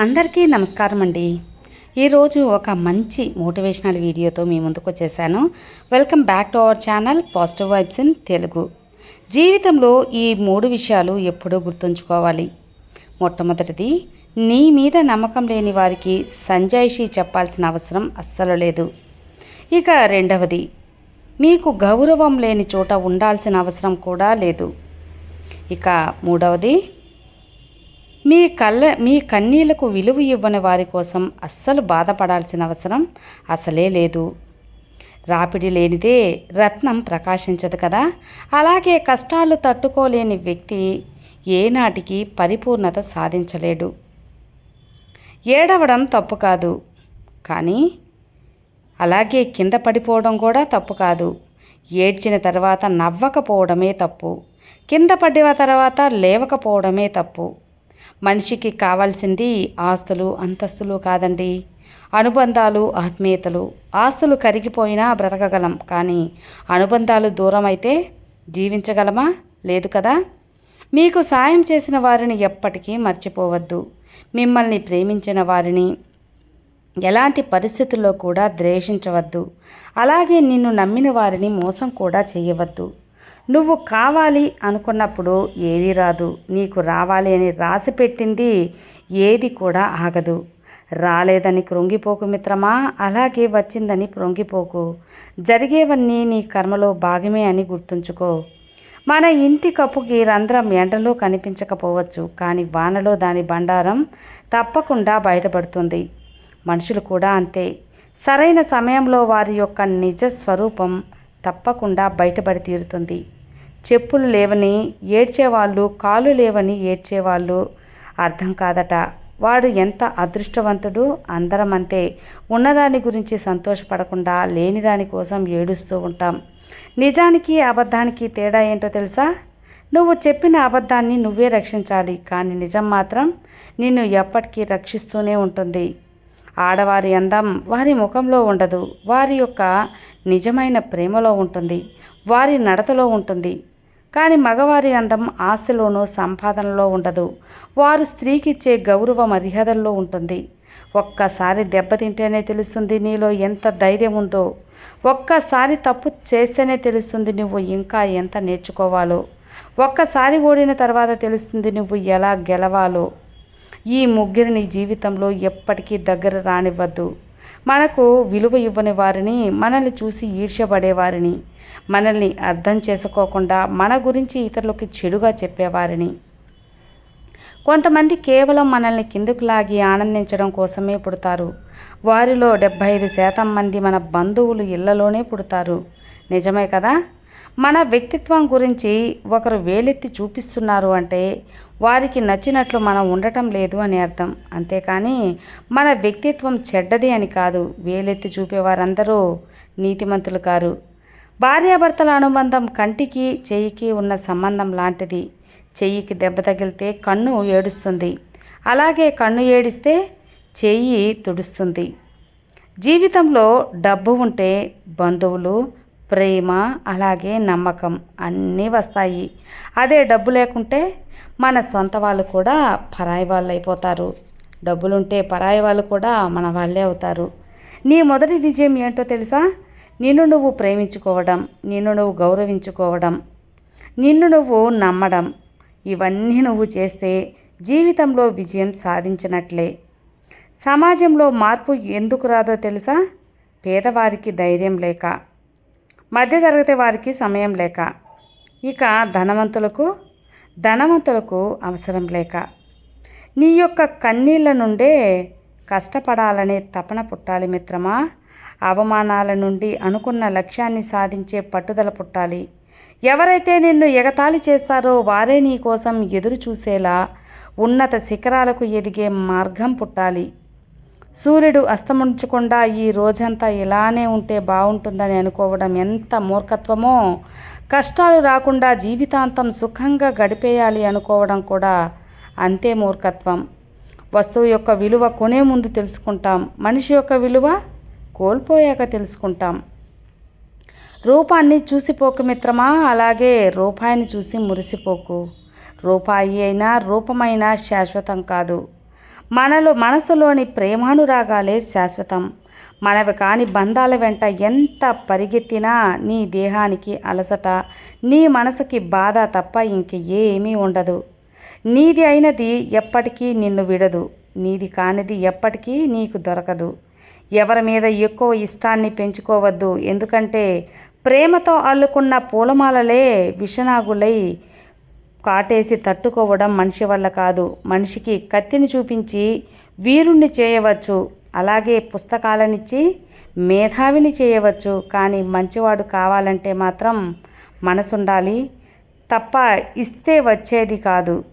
అందరికీ నమస్కారం అండి. ఈరోజు ఒక మంచి మోటివేషనల్ వీడియోతో మీ ముందుకు వచ్చేసాను. Welcome back to our channel positive vibes in Telugu. జీవితంలో ఈ మూడు విషయాలు ఎప్పుడూ గుర్తుంచుకోవాలి. మొట్టమొదటిది నీ మీద నమ్మకం లేని వారికి సంజాయిషి చెప్పాల్సిన అవసరం అస్సలు లేదు. ఇక రెండవది మీకు గౌరవం లేని చోట ఉండాల్సిన అవసరం కూడా లేదు. ఇక మూడవది మీ కళ్ళ మీ కన్నీళ్ళకు విలువ ఇవ్వని వారి కోసం అస్సలు బాధపడాల్సిన అవసరం అసలే లేదు. రాపిడి లేనిదే రత్నం ప్రకాశించదు కదా. అలాగే కష్టాలు తట్టుకోలేని వ్యక్తి ఏనాటికి పరిపూర్ణత సాధించలేడు. ఏడవడం తప్పు కాదు. కానీ అలాగే కింద పడిపోవడం కూడా తప్పు కాదు. ఏడ్చిన తర్వాత నవ్వకపోవడమే తప్పు. కింద పడిన తర్వాత లేవకపోవడమే తప్పు. మనిషికి కావాల్సింది ఆస్తులు అంతస్తులు కాదండి. అనుబంధాలు ఆత్మీయతలు. ఆస్తులు కరిగిపోయినా బ్రతకగలం కానీ అనుబంధాలు దూరం అయితే జీవించగలమా? లేదు కదా? మీకు సాయం చేసిన వారిని ఎప్పటికీ మర్చిపోవద్దు. మిమ్మల్ని ప్రేమించిన వారిని ఎలాంటి పరిస్థితుల్లో కూడా ద్వేషించవద్దు. అలాగే నిన్ను నమ్మిన వారిని మోసం కూడా చేయవద్దు. నువ్వు కావాలి అనుకున్నప్పుడు ఏది రాదు. నీకు రావాలి అని రాసి పెట్టింది ఏది కూడా ఆగదు. రాలేదని కృంగిపోకు మిత్రమా? అలాగే వచ్చిందని కృంగిపోకు జరిగేవన్నీ నీ కర్మలో భాగమే అని గుర్తుంచుకో. మన ఇంటి కప్పుకి రంధ్రం ఎండలో కనిపించకపోవచ్చు కానీ వానలో దాని బండారం తప్పకుండా బయటపడుతుంది. మనుషులు కూడా అంతే. సరైన సమయంలో వారి యొక్క నిజ స్వరూపం తప్పకుండా బయటపడి తీరుతుంది. చెప్పులు లేవని ఏడ్చేవాళ్ళు కాళ్ళు లేవని ఏడ్చేవాళ్ళు అర్థం కాదట. వాడు ఎంత అదృష్టవంతుడు? అందరం అంతే ఉన్నదాని గురించి సంతోషపడకుండా లేని దానికోసం ఏడుస్తూ ఉంటాం. నిజానికి అబద్ధానికి తేడా ఏంటో తెలుసా? నువ్వు చెప్పిన అబద్ధాన్ని నువ్వే రక్షించాలి కానీ నిజం మాత్రం నిన్ను ఎప్పటికీ రక్షిస్తూనే ఉంటుంది. ఆడవారి అందం వారి ముఖంలో ఉండదు. వారి యొక్క నిజమైన ప్రేమలో ఉంటుంది. వారి నడతలో ఉంటుంది. కానీ మగవారి అందం ఆశలోనూ సంపాదనలో ఉండదు. వారు స్త్రీకిచ్చే గౌరవ మర్యాదల్లో ఉంటుంది. ఒక్కసారి దెబ్బతింటేనే తెలుస్తుంది నీలో ఎంత ధైర్యం ఉందో. ఒక్కసారి తప్పు చేస్తేనే తెలుస్తుంది నువ్వు ఇంకా ఎంత నేర్చుకోవాలో. ఒక్కసారి ఓడిన తర్వాత తెలుస్తుంది నువ్వు ఎలా గెలవాలో. ఈ ముగ్గురిని జీవితంలో ఎప్పటికీ దగ్గర రానివ్వద్దు. మనకు విలువ ఇవ్వని వారిని మనల్ని చూసి ఈర్ష్యపడేవారిని మనల్ని అర్థం చేసుకోకుండా మన గురించి ఇతరులకి చెడుగా చెప్పేవారిని కొంతమంది కేవలం మనల్ని కిందకు లాగి ఆనందించడం కోసమే పుడతారు. వారిలో డెబ్భై ఐదు శాతం మంది మన బంధువులు ఇళ్ళలోనే పుడతారు. నిజమే కదా? మన వ్యక్తిత్వం గురించి ఒకరు వేలెత్తి చూపిస్తున్నారు అంటే వారికి నచ్చినట్లు మనం ఉండటం లేదు అని అర్థం. అంతేకాని మన వ్యక్తిత్వం చెడ్డది అని కాదు వేలెత్తి చూపేవారందరూ నీతిమంతులు కారు. భార్యాభర్తల అనుబంధం కంటికి చెయ్యికి ఉన్న సంబంధం లాంటిది. చెయ్యికి దెబ్బ తగిలితే కన్ను ఏడుస్తుంది. అలాగే కన్ను ఏడిస్తే చెయ్యి తుడుస్తుంది. జీవితంలో డబ్బు ఉంటే బంధువులు ప్రేమ అలాగే నమ్మకం అన్నీ వస్తాయి. అదే డబ్బు లేకుంటే మన సొంత వాళ్ళు కూడా పరాయి వాళ్ళు అయిపోతారు డబ్బులుంటే పరాయి వాళ్ళు కూడా మన వాళ్ళే అవుతారు. నీ మొదటి విజయం ఏంటో తెలుసా? నిన్ను నువ్వు ప్రేమించుకోవడం నిన్ను నువ్వు గౌరవించుకోవడం నిన్ను నువ్వు నమ్మడం ఇవన్నీ నువ్వు చేస్తే జీవితంలో విజయం సాధించినట్లే. సమాజంలో మార్పు ఎందుకు రాదో తెలుసా? పేదవారికి ధైర్యం లేక. మధ్యతరగతి వారికి సమయం లేక ఇక ధనవంతులకు ధనవంతులకు అవసరం లేక. నీ యొక్క కన్నీళ్ళ నుండే కష్టపడాలనే తపన పుట్టాలి మిత్రమా. అవమానాల నుండి అనుకున్న లక్ష్యాన్ని సాధించే పట్టుదల పుట్టాలి. ఎవరైతే నిన్ను ఎగతాళి చేస్తారో వారే నీ కోసం ఎదురు చూసేలా ఉన్నత శిఖరాలకు ఎదిగే మార్గం పుట్టాలి. సూర్యుడు అస్తమించకుండా ఈ రోజంతా ఇలానే ఉంటే బాగుంటుందని అనుకోవడం ఎంత మూర్ఖత్వమో. కష్టాలు రాకుండా జీవితాంతం సుఖంగా గడిపేయాలి అనుకోవడం కూడా అంతే మూర్ఖత్వం. వస్తువు యొక్క విలువ కొనే ముందు తెలుసుకుంటాం మనిషి యొక్క విలువ కోల్పోయాక తెలుసుకుంటాం. రూపాన్ని చూసిపోకు మిత్రమా? అలాగే రూపాయిని చూసి మురిసిపోకు. రూపాయి అయినా రూపమైనా శాశ్వతం కాదు. మనలో మనసులోని ప్రేమానురాగాలే శాశ్వతం. మనవి కాని బంధాల వెంట ఎంత పరిగెత్తినా నీ దేహానికి అలసట నీ మనసుకి బాధ తప్ప ఇంక ఏమీ ఉండదు. నీది అయినది ఎప్పటికీ నిన్ను విడదు. నీది కానిది ఎప్పటికీ నీకు దొరకదు. ఎవరి మీద ఎక్కువ ఇష్టాన్ని పెంచుకోవద్దు. ఎందుకంటే ప్రేమతో అల్లుకున్న పూలమాలలే విషనాగులై కాటేసి తట్టుకోవడం మనిషి వల్ల కాదు. మనిషికి కత్తిని చూపించి వీరుణ్ణి చేయవచ్చు. అలాగే పుస్తకాలనిచ్చి మేధావిని చేయవచ్చు. కానీ మంచివాడు కావాలంటే మాత్రం మనసుండాలి. తప్ప ఇస్తే వచ్చేది కాదు.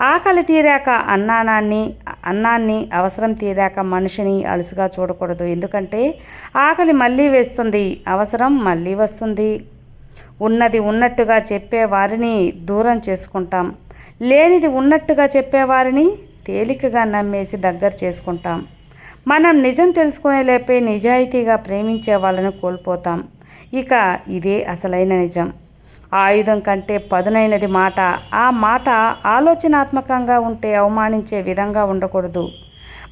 ఆకలి తీరాక అన్నానాన్ని అన్నాన్ని అవసరం తీరాక మనిషిని అలుసుగా చూడకూడదు. ఎందుకంటే ఆకలి మళ్ళీ వేస్తుంది అవసరం మళ్ళీ వస్తుంది. ఉన్నది ఉన్నట్టుగా చెప్పేవారిని దూరం చేసుకుంటాం. లేనిది ఉన్నట్టుగా చెప్పేవారిని తేలికగా నమ్మేసి దగ్గర చేసుకుంటాం. మనం నిజం తెలుసుకునే లేపే నిజాయితీగా ప్రేమించే వాళ్ళను కోల్పోతాం. ఇక ఇదే అసలైన నిజం. ఆయుధం కంటే పదునైనది మాట. ఆ మాట ఆలోచనాత్మకంగా ఉంటే అవమానించే విధంగా ఉండకూడదు.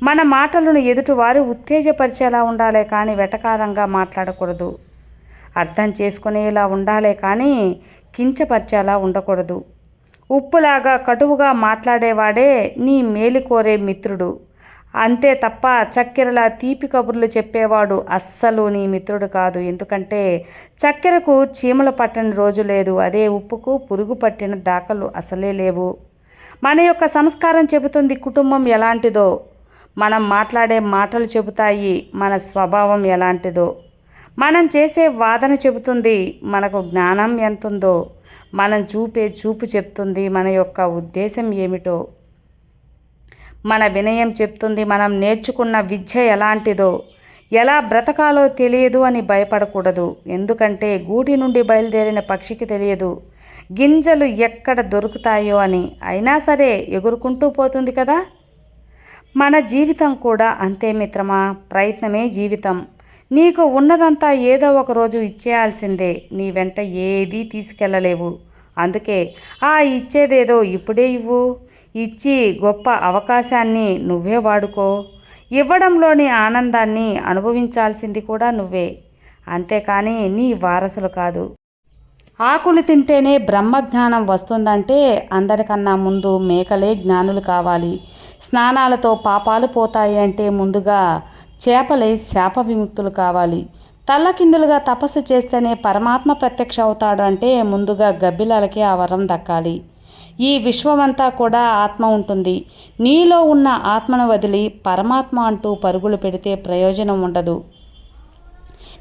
మన మాటలను ఎదుటివారు ఉత్తేజపరిచేలా ఉండాలే కానీ వెటకారంగా మాట్లాడకూడదు. అర్థం చేసుకునేలా ఉండాలే కానీ కించపరిచేలా ఉండకూడదు. ఉప్పులాగా కటువుగా మాట్లాడేవాడే నీ మేలు కోరే మిత్రుడు. అంతే తప్ప చక్కెరలా తీపి కబుర్లు చెప్పేవాడు అస్సలు నీ మిత్రుడు కాదు. ఎందుకంటే చక్కెరకు చీమలు పట్టని రోజు లేదు. అదే ఉప్పుకు పురుగు పట్టిన దాఖలు అసలే లేవు. మన యొక్క సంస్కారం చెబుతుంది కుటుంబం ఎలాంటిదో. మనం మాట్లాడే మాటలు చెబుతాయి. మన స్వభావం ఎలాంటిదో. మనం చేసే వాదన చెబుతుంది మనకు జ్ఞానం ఎంతుందో మనం చూపే చూపు చెప్తుంది మన యొక్క ఉద్దేశం ఏమిటో. మన వినయం చెప్తుంది మనం నేర్చుకున్న విద్య ఎలాంటిదో. ఎలా బ్రతకాలో తెలియదు అని భయపడకూడదు. ఎందుకంటే గూటి నుండి బయలుదేరిన పక్షికి తెలియదు గింజలు ఎక్కడ దొరుకుతాయో అని. అయినా సరే ఎగురుకుంటూ పోతుంది కదా. మన జీవితం కూడా అంతే మిత్రమా ప్రయత్నమే జీవితం. నీకు ఉన్నదంతా ఏదో ఒక రోజు ఇచ్చేయాల్సిందే. నీ వెంట ఏదీ తీసుకెళ్ళలేవు అందుకే ఆ ఇచ్చేదేదో ఇప్పుడే ఇవ్వు. ఇచ్చి గొప్ప అవకాశాన్ని నువ్వే వాడుకో. ఇవ్వడంలోని ఆనందాన్ని అనుభవించాల్సింది కూడా నువ్వే. అంతేకాని నీ వారసులు కాదు. ఆకులు తింటేనే బ్రహ్మజ్ఞానం వస్తుందంటే అందరికన్నా ముందు మేకలే జ్ఞానులు కావాలి. స్నానాలతో పాపాలు పోతాయి అంటే ముందుగా చేపలై శాప విముక్తులు కావాలి. తల్లకిందులుగా తపస్సు చేస్తేనే పరమాత్మ ప్రత్యక్ష అవుతాడు అంటే ముందుగా గబ్బిలాలకి ఆ వరం దక్కాలి. ఈ విశ్వమంతా కూడా ఆత్మ ఉంటుంది. నీలో ఉన్న ఆత్మను వదిలి పరమాత్మ అంటూ పరుగులు పెడితే ప్రయోజనం ఉండదు.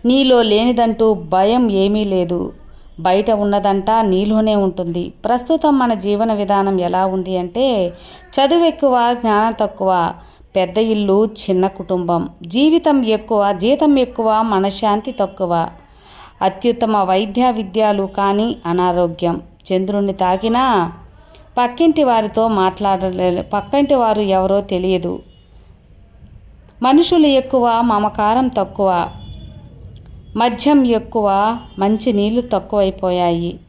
నీలో లేనిదంటూ భయం ఏమీ లేదు. బయట ఉన్నదంటా నీలోనే ఉంటుంది. ప్రస్తుతం మన జీవన విధానం ఎలా ఉంది అంటే చదువు ఎక్కువ జ్ఞానం తక్కువ. పెద్ద ఇల్లు చిన్న కుటుంబం. జీవితం ఎక్కువ జీతం ఎక్కువ మనశ్శాంతి తక్కువ. అత్యుత్తమ వైద్య విద్యాలు కానీ అనారోగ్యం. చంద్రుణ్ణి తాకినా పక్కింటి వారితో మాట్లాడలే పక్కింటి వారు ఎవరో తెలియదు. మనుషులు ఎక్కువ మమకారం తక్కువ. మద్యం ఎక్కువ మంచి నీళ్ళు తక్కువైపోయాయి.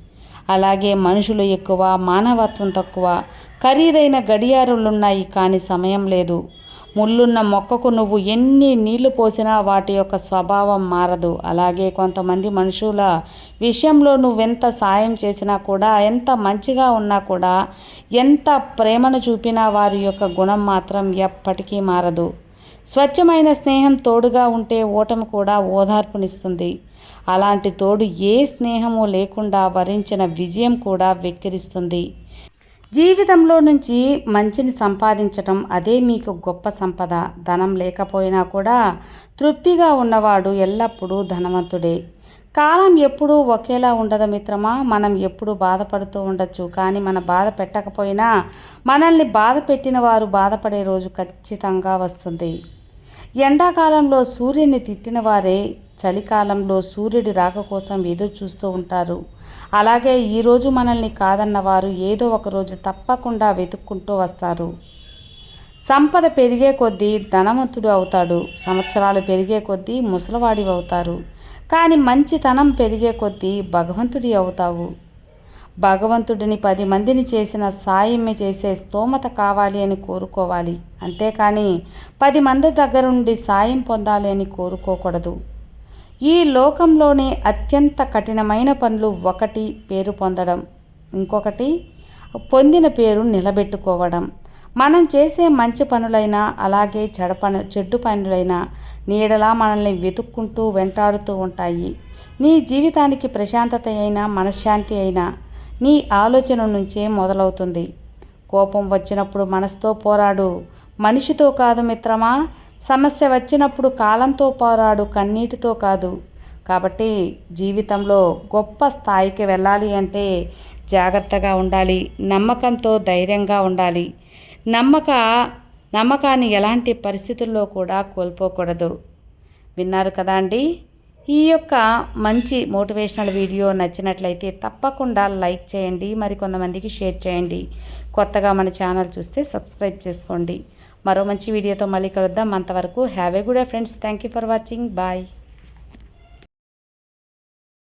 అలాగే మనుషులు ఎక్కువ మానవత్వం తక్కువ. ఖరీదైన గడియారులున్నాయి కానీ సమయం లేదు. ముళ్ళున్న మొక్కకు నువ్వు ఎన్ని నీళ్ళు పోసినా వాటి యొక్క స్వభావం మారదు. అలాగే కొంతమంది మనుషుల విషయంలో నువ్వెంత సాయం చేసినా కూడా ఎంత మంచిగా ఉన్నా కూడా ఎంత ప్రేమను చూపినా వారి యొక్క గుణం మాత్రం ఎప్పటికీ మారదు. స్వచ్ఛమైన స్నేహం తోడుగా ఉంటే ఓటమి కూడా ఓదార్పునిస్తుంది. అలాంటి తోడు ఏ స్నేహము లేకుండా వరించిన విజయం కూడా వెక్కిరిస్తుంది. జీవితంలో నుంచి మంచిని సంపాదించటం అదే మీకు గొప్ప సంపద. ధనం లేకపోయినా కూడా తృప్తిగా ఉన్నవాడు ఎల్లప్పుడూ ధనవంతుడే. కాలం ఎప్పుడూ ఒకేలా ఉండదు మిత్రమా? మనం ఎప్పుడు బాధపడుతూ ఉండొచ్చు. కానీ మన బాధ పెట్టకపోయినా మనల్ని బాధ పెట్టిన వారు బాధపడే రోజు ఖచ్చితంగా వస్తుంది. ఎండాకాలంలో సూర్యుని తిట్టిన వారే చలికాలంలో సూర్యుడి రాక కోసం ఎదురు చూస్తూ ఉంటారు. అలాగే ఈరోజు మనల్ని కాదన్న వారు ఏదో ఒక రోజు తప్పకుండా వెతుక్కుంటూ వస్తారు. సంపద పెరిగే కొద్దీ ధనవంతుడు అవుతాడు. సంవత్సరాలు పెరిగే కొద్దీ ముసలివాడి అవుతారు. కానీ మంచితనం పెరిగే కొద్దీ భగవంతుడి అవుతావు. భగవంతుడిని పది మందిని చేసిన సాయం చేసే స్తోమత కావాలి అని కోరుకోవాలి. అంతేకాని పది మంది దగ్గర నుండి సాయం పొందాలి అని కోరుకోకూడదు. ఈ లోకంలోనే అత్యంత కఠినమైన పనులు ఒకటి పేరు పొందడం ఇంకొకటి పొందిన పేరు నిలబెట్టుకోవడం. మనం చేసే మంచి పనులైనా అలాగే చెడ పను చెడ్డు పనులైనా నీడలా మనల్ని వెతుక్కుంటూ వెంటాడుతూ ఉంటాయి. నీ జీవితానికి ప్రశాంతత అయినా మనశ్శాంతి అయినా నీ ఆలోచన నుంచే మొదలవుతుంది. కోపం వచ్చినప్పుడు మనసుతో పోరాడు. మనిషితో కాదు మిత్రమా? సమస్య వచ్చినప్పుడు కాలంతో పోరాడు కన్నీటితో కాదు. కాబట్టి జీవితంలో గొప్ప స్థాయికి వెళ్ళాలి అంటే జాగ్రత్తగా ఉండాలి నమ్మకంతో ధైర్యంగా ఉండాలి. నమ్మక నమ్మకాన్ని ఎలాంటి పరిస్థితుల్లో కూడా కోల్పోకూడదు. విన్నారు కదా అండి? ఈ యొక్క మంచి మోటివేషనల్ వీడియో నచ్చినట్లయితే తప్పకుండా లైక్ చేయండి మరి కొంతమందికి షేర్ చేయండి. కొత్తగా మన ఛానల్ చూస్తే సబ్స్క్రైబ్ చేసుకోండి. మరో మంచి వీడియోతో మళ్ళీ కలుద్దాం. అంతవరకు have a good friends thank you for watching bye